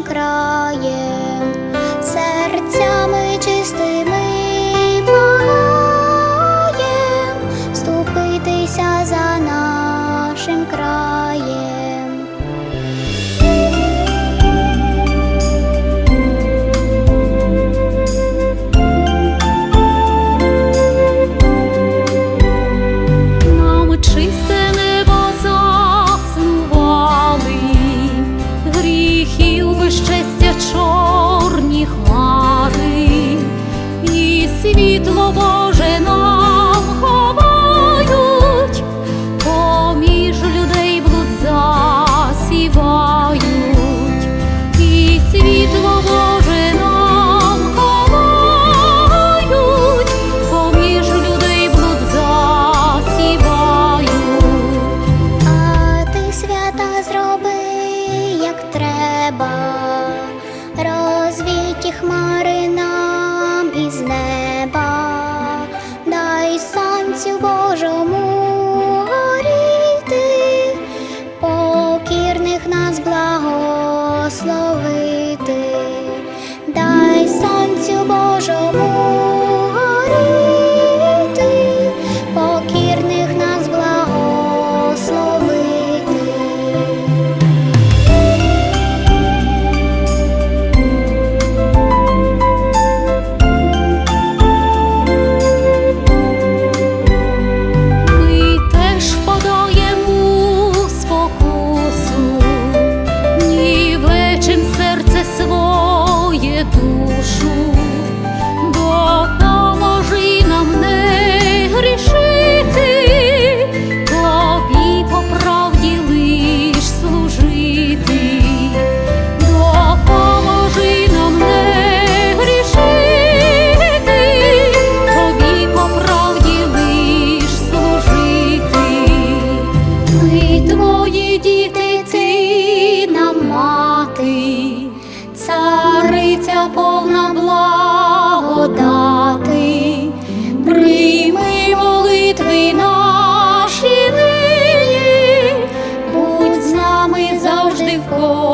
нашим краєм, серцями чистими благаєм, ступитися за. Боже нам ховають, поміж людей блуд засівають, і світло Боже нам поміж людей блуд засівають. А ти свята зроби, як треба, розвіті хмари сонцю Божому. Повна благодати, прийми молитви наші нині, будь з нами завжди в кожній.